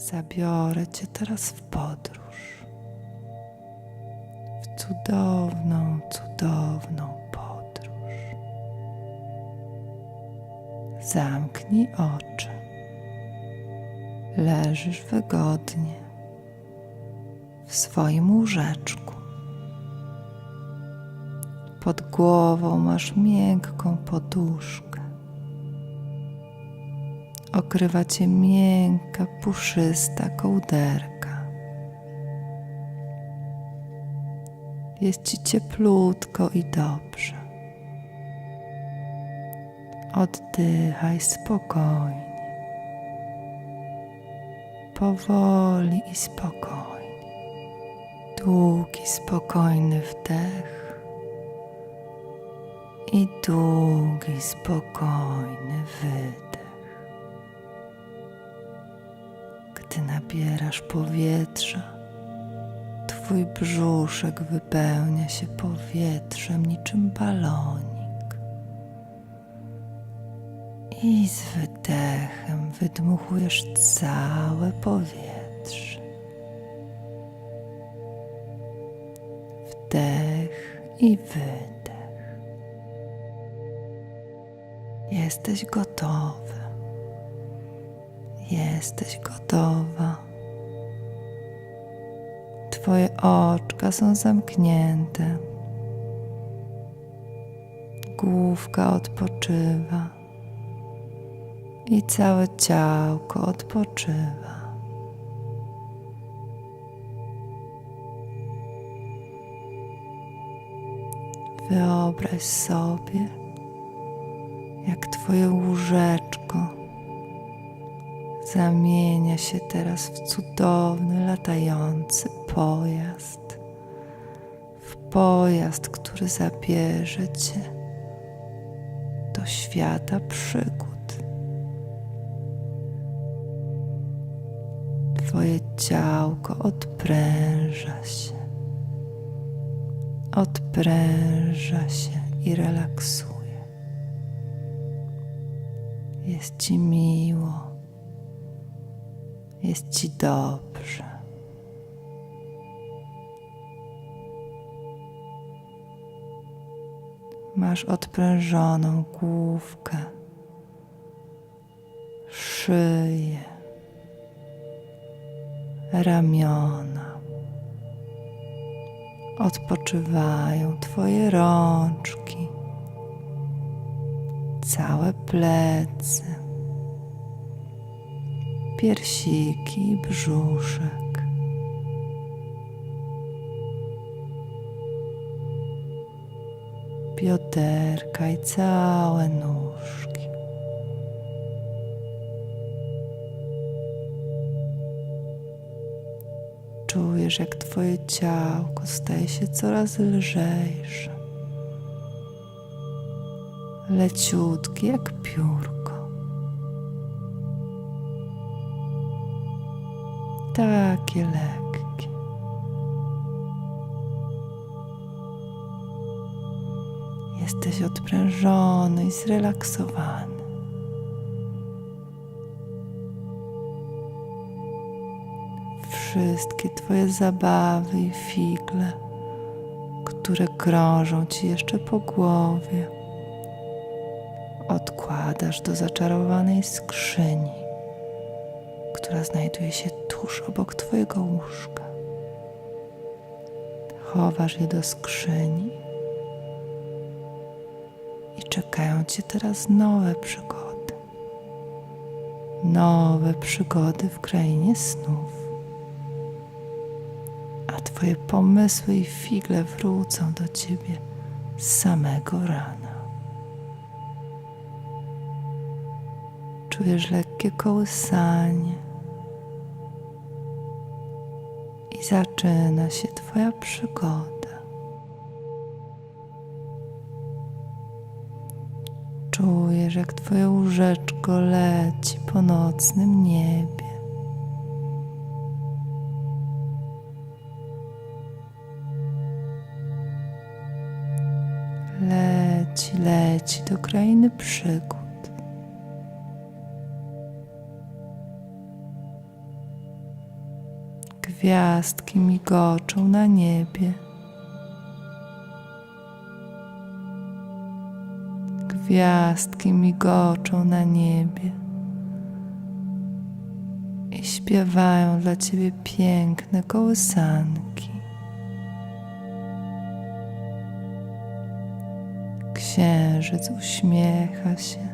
Zabiorę Cię teraz w podróż. W cudowną, cudowną podróż. Zamknij oczy. Leżysz wygodnie w swoim łóżeczku. Pod głową masz miękką poduszkę. Okrywa cię miękka, puszysta kołderka. Jest ci cieplutko i dobrze. Oddychaj spokojnie. Powoli i spokojnie. Długi, spokojny wdech i długi, spokojny wydech. Nabierasz powietrza, Twój brzuszek wypełnia się powietrzem niczym balonik. I z wydechem wydmuchujesz całe powietrze. Wdech i wydech. Jesteś gotowy. Jesteś gotowa. Twoje oczka są zamknięte. Główka odpoczywa i całe ciałko odpoczywa. Wyobraź sobie, jak Twoje łóżeczko zamienia się teraz w cudowny, latający pojazd. W pojazd, który zabierze Cię do świata przygód. Twoje ciałko odpręża się, odpręża się i relaksuje. Jest Ci miło, jest Ci dobrze. Masz odprężoną główkę, szyję ramiona. Odpoczywają Twoje rączki, całe plecy, piersiki brzuszek. Bioderka i całe nóżki. Czujesz, jak Twoje ciałko staje się coraz lżejsze, leciutkie jak piórko. Takie lekkie. Jesteś odprężony i zrelaksowany. wszystkie Twoje zabawy i figle, które krążą Ci jeszcze po głowie. Odkładasz do zaczarowanej skrzyni, która znajduje się tuż obok Twojego łóżka. Chowasz je do skrzyni i czekają Cię teraz nowe przygody. Nowe przygody w krainie snów a Twoje pomysły i figle wrócą do Ciebie z samego rana. Czujesz lekkie kołysanie i zaczyna się Twoja przygoda. Czujesz, jak Twoje łóżeczko leci po nocnym niebie. leci, leci do krainy przygód. Gwiazdki migoczą na niebie. Gwiazdki migoczą na niebie i śpiewają dla ciebie piękne kołysanki. Księżyc uśmiecha się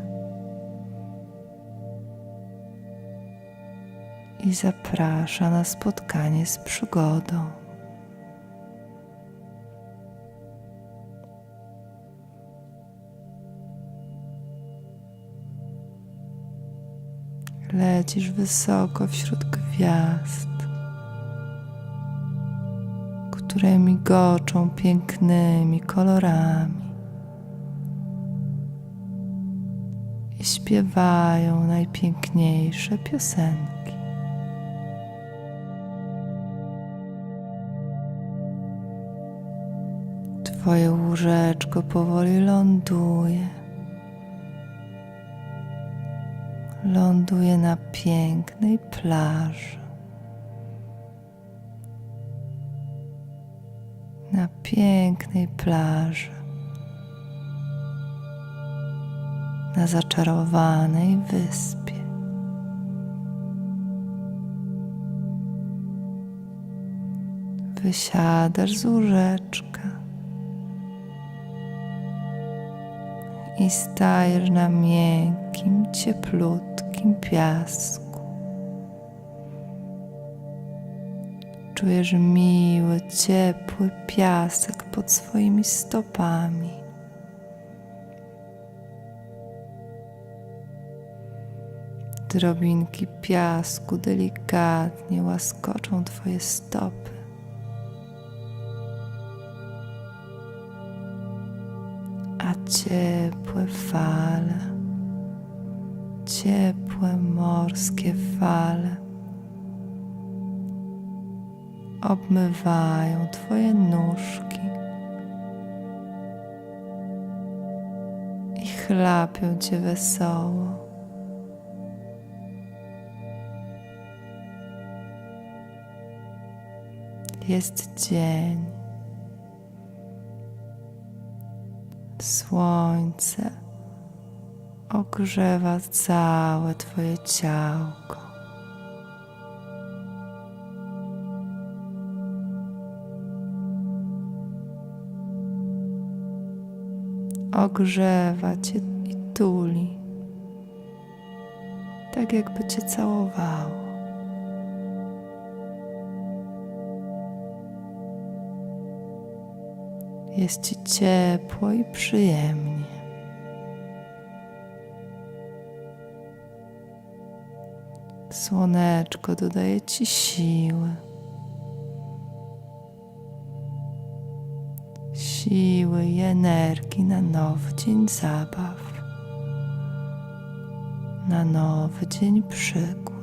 i zaprasza na spotkanie z przygodą. Lecisz wysoko wśród gwiazd, które migoczą pięknymi kolorami i śpiewają najpiękniejsze piosenki. Twoje łóżeczko powoli ląduje. Ląduje na pięknej plaży. Na pięknej plaży. Na zaczarowanej wyspie. Wysiadasz z łóżeczka. I stajesz na miękkim, cieplutkim piasku. Czujesz miły, ciepły piasek pod swoimi stopami. Drobinki piasku delikatnie łaskoczą Twoje stopy. Ciepłe fale, ciepłe morskie fale obmywają Twoje nóżki i chlapią Cię wesoło. Jest dzień. Słońce ogrzewa całe Twoje ciałko. Ogrzewa Cię i tuli, tak jakby Cię całowało. Jest ci ciepło i przyjemnie. Słoneczko dodaje ci siły. Siły i energii na nowy dzień zabaw, na nowy dzień przygód.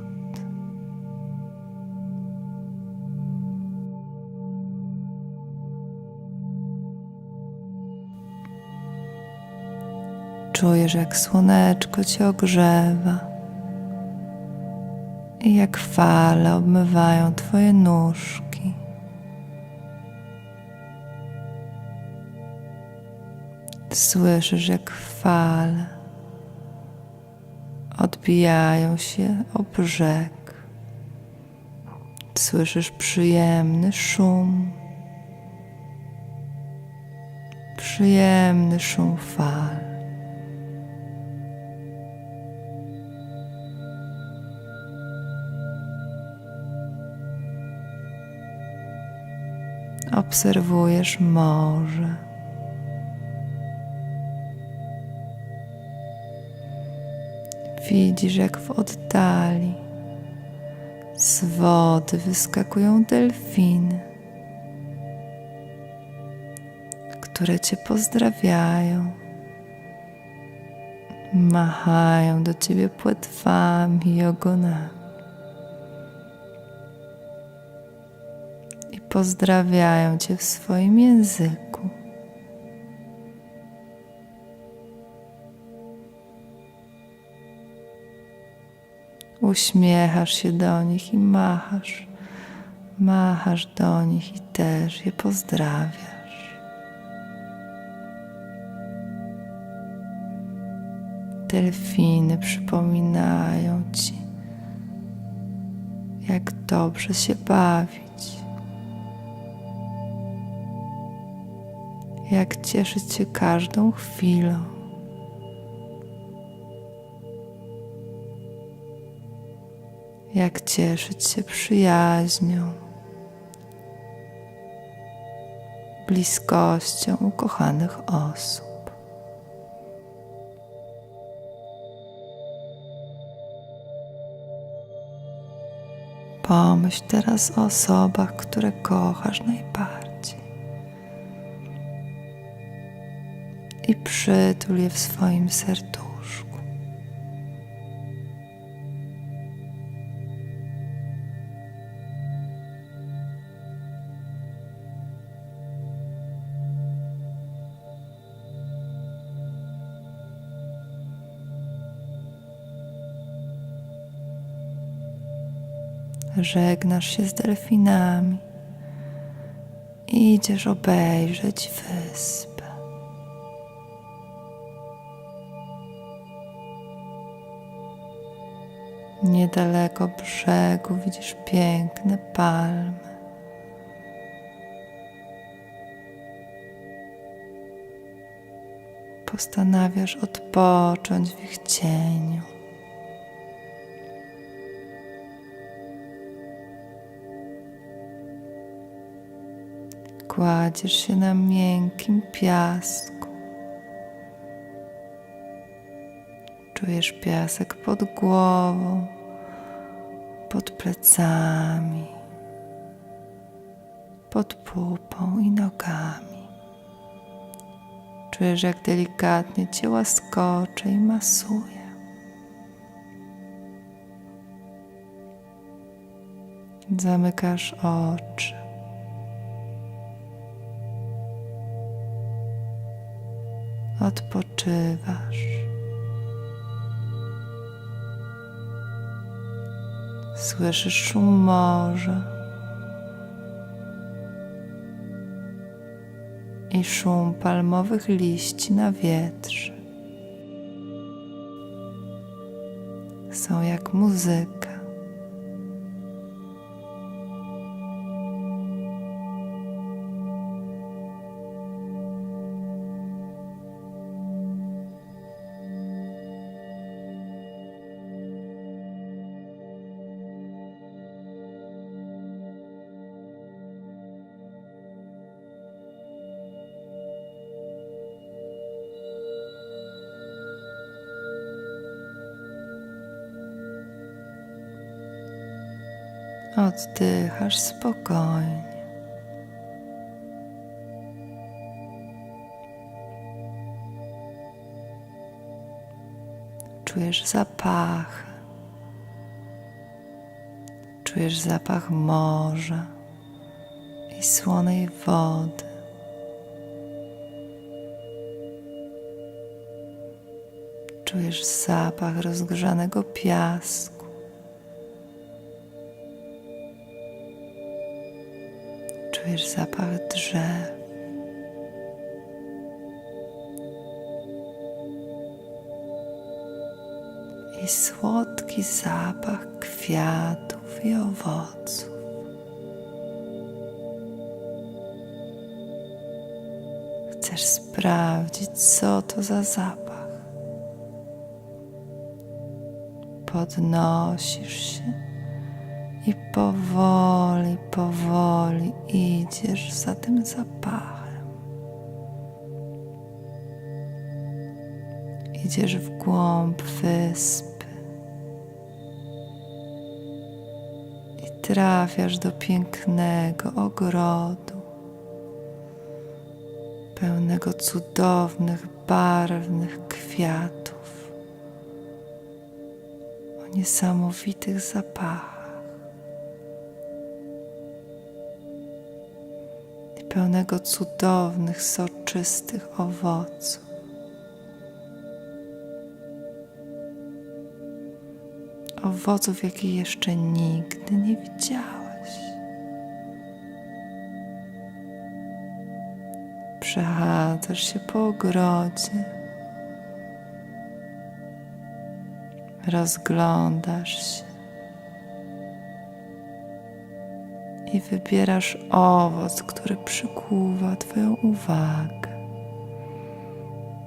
Czujesz, jak słoneczko cię ogrzewa i jak fale obmywają twoje nóżki. Słyszysz, jak fale odbijają się o brzeg. Słyszysz przyjemny szum, przyjemny szum fal. Obserwujesz morze. Widzisz, jak w oddali z wody wyskakują delfiny, które cię pozdrawiają. Machają do ciebie płetwami i ogonami. Pozdrawiają Cię w swoim języku. Uśmiechasz się do nich i machasz Machasz do nich i też je pozdrawiasz. Delfiny przypominają ci, jak dobrze się bawić, jak cieszyć się każdą chwilą. Jak cieszyć się przyjaźnią, bliskością ukochanych osób. Pomyśl teraz o osobach, które kochasz najbardziej. I przytul je w swoim serduszku. Żegnasz się z delfinami. Idziesz obejrzeć wyspę. Niedaleko brzegu widzisz piękne palmy. Postanawiasz odpocząć w ich cieniu. Kładziesz się na miękkim piasku. Czujesz piasek pod głową, pod plecami, pod pupą i nogami. Czujesz, jak delikatnie cię łaskocze i masuje. Zamykasz oczy. odpoczywasz. Słyszysz szum morza i szum palmowych liści na wietrze. Są jak muzyka. Oddychasz spokojnie. Czujesz zapach. Czujesz zapach morza i słonej wody. Czujesz zapach rozgrzanego piasku. I słodki zapach kwiatów i owoców. Chcesz sprawdzić, co to za zapach. Podnosisz się i powoli, powoli idziesz za tym zapachem. Idziesz w głąb wyspy trafiasz do pięknego ogrodu, pełnego cudownych, barwnych kwiatów o niesamowitych zapachach. pełnego cudownych, soczystych owoców. owoców, jakich jeszcze nigdy nie widziałaś. Przechadzasz się po ogrodzie, rozglądasz się i wybierasz owoc, który przykuwa Twoją uwagę.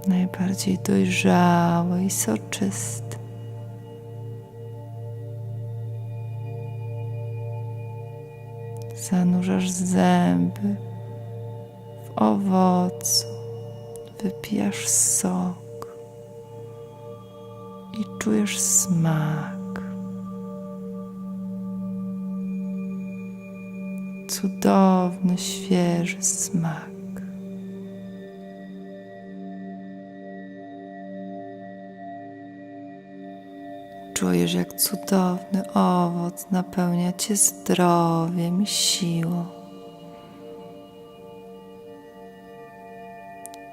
Najbardziej dojrzały i soczysty. Zanurzasz zęby w owocu, wypijasz sok i czujesz smak. Cudowny, świeży smak. Czujesz, jak cudowny owoc napełnia cię zdrowiem i siłą.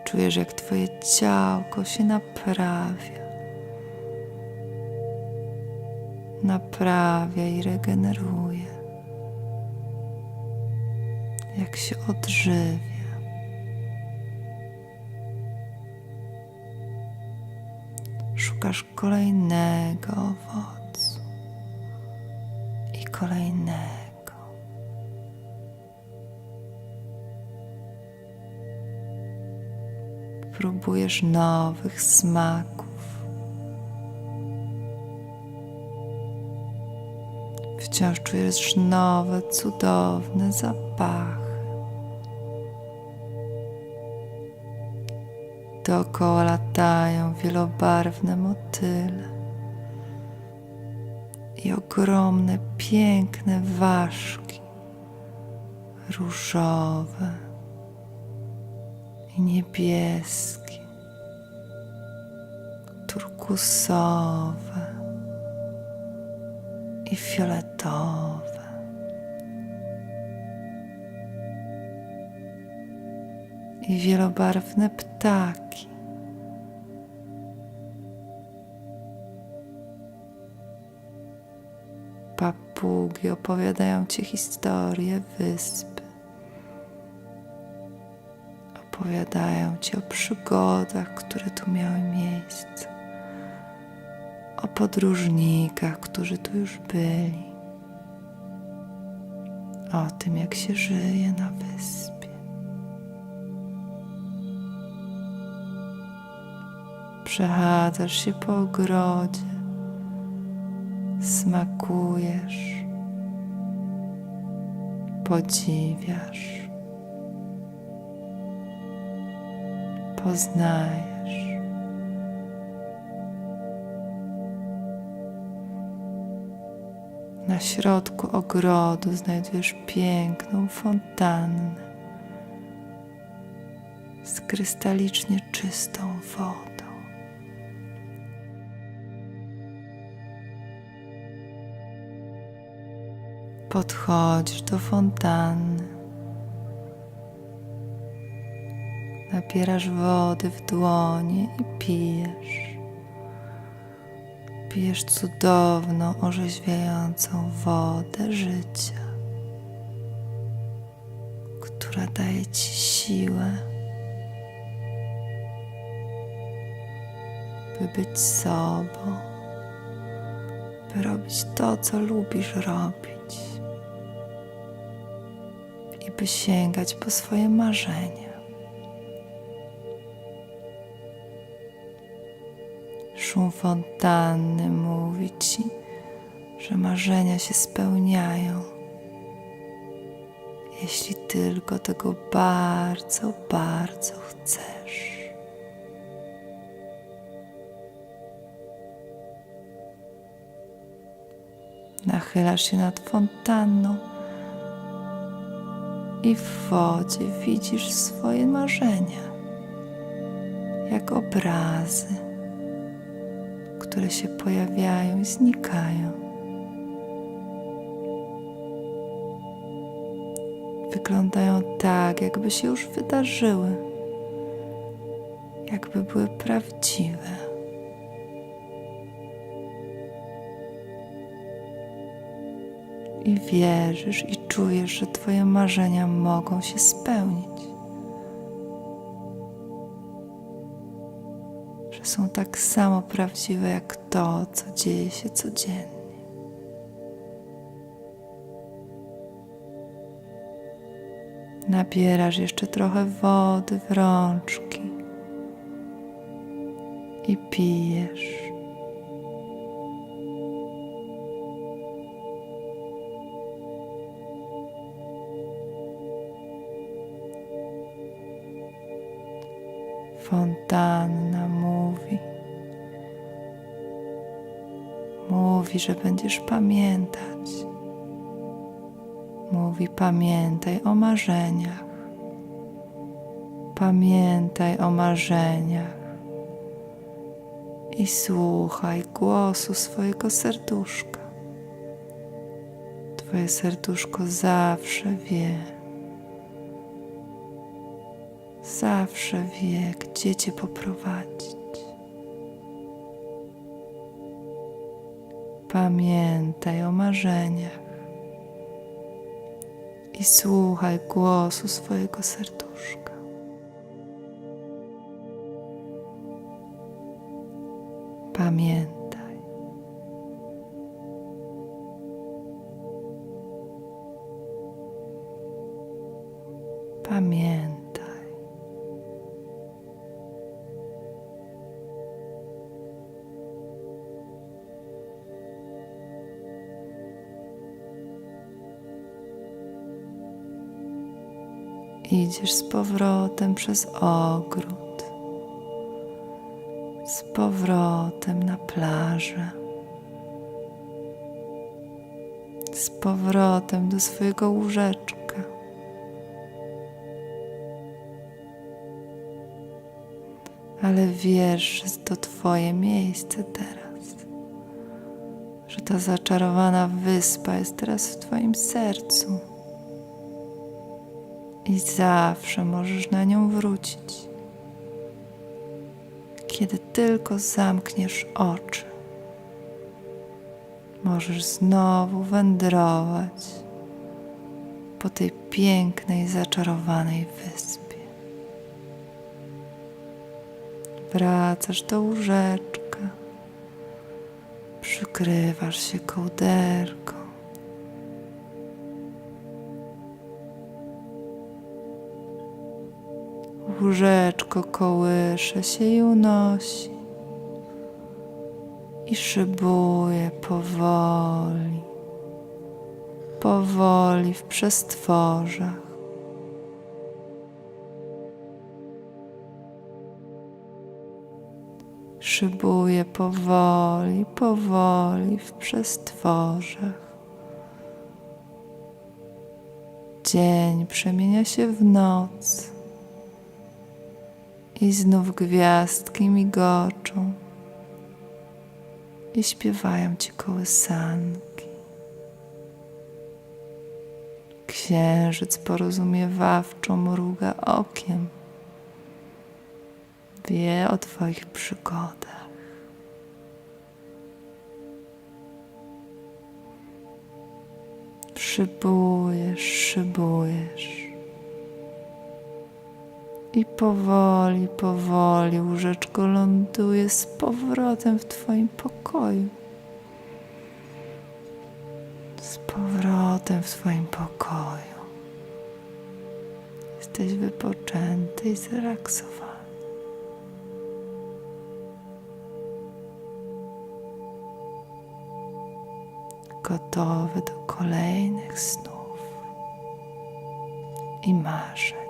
Czujesz, jak twoje ciałko się naprawia. Naprawia i regeneruje. Jak się odżywia. Szukasz kolejnego owocu i kolejnego. Próbujesz nowych smaków. Wciąż czujesz nowe, cudowne zapachy. Dookoła latają wielobarwne motyle i ogromne, piękne ważki, różowe i niebieskie, turkusowe i fioletowe. I wielobarwne ptaki. Papugi opowiadają ci historię wyspy. Opowiadają ci o przygodach, które tu miały miejsce, o podróżnikach, którzy tu już byli, o tym, jak się żyje na wyspie. Przechadzasz się po ogrodzie, smakujesz, podziwiasz, poznajesz. Na środku ogrodu znajdujesz piękną fontannę z krystalicznie czystą wodą. Podchodzisz do fontanny. Nabierasz wody w dłonie i pijesz. Pijesz cudowną, orzeźwiającą wodę życia, która daje ci siłę, by być sobą, by robić to, co lubisz robić i by sięgać po swoje marzenia. Szum fontanny mówi ci, że marzenia się spełniają, jeśli tylko tego bardzo, bardzo chcesz. Nachylasz się nad fontanną i w wodzie widzisz swoje marzenia, jak obrazy, które się pojawiają i znikają. Wyglądają tak, jakby się już wydarzyły, jakby były prawdziwe. i wierzysz czujesz, że Twoje marzenia mogą się spełnić, że są tak samo prawdziwe jak to, co dzieje się codziennie. Nabierasz jeszcze trochę wody w rączki i pijesz. Fontanna mówi. Mówi, że będziesz pamiętać. Mówi, pamiętaj o marzeniach. Pamiętaj o marzeniach. I słuchaj głosu swojego serduszka. Twoje serduszko zawsze wie. Zawsze wie, gdzie cię poprowadzić. Pamiętaj o marzeniach i słuchaj głosu swojego serduszka. Pamiętaj. Pamiętaj. Idziesz z powrotem przez ogród, z powrotem na plażę, z powrotem do swojego łóżeczka. Ale wiesz, że to Twoje miejsce teraz, że ta zaczarowana wyspa jest teraz w Twoim sercu i zawsze możesz na nią wrócić, kiedy tylko zamkniesz oczy. Możesz znowu wędrować po tej pięknej, zaczarowanej wyspie. Wracasz do łóżeczka, przykrywasz się kołderką. Łóżeczko kołysze się i unosi i szybuje powoli, powoli w przestworzach. Szybuje powoli, powoli w przestworzach. Dzień przemienia się w noc i znów gwiazdki migoczą i śpiewają ci kołysanki. Księżyc porozumiewawczo mruga okiem. Wie o Twoich przygodach. Szybujesz, szybujesz. I powoli, powoli łóżeczko ląduje z powrotem w Twoim pokoju. Z powrotem w Twoim pokoju. Jesteś wypoczęty i zrelaksowany. Gotowy do kolejnych snów i marzeń.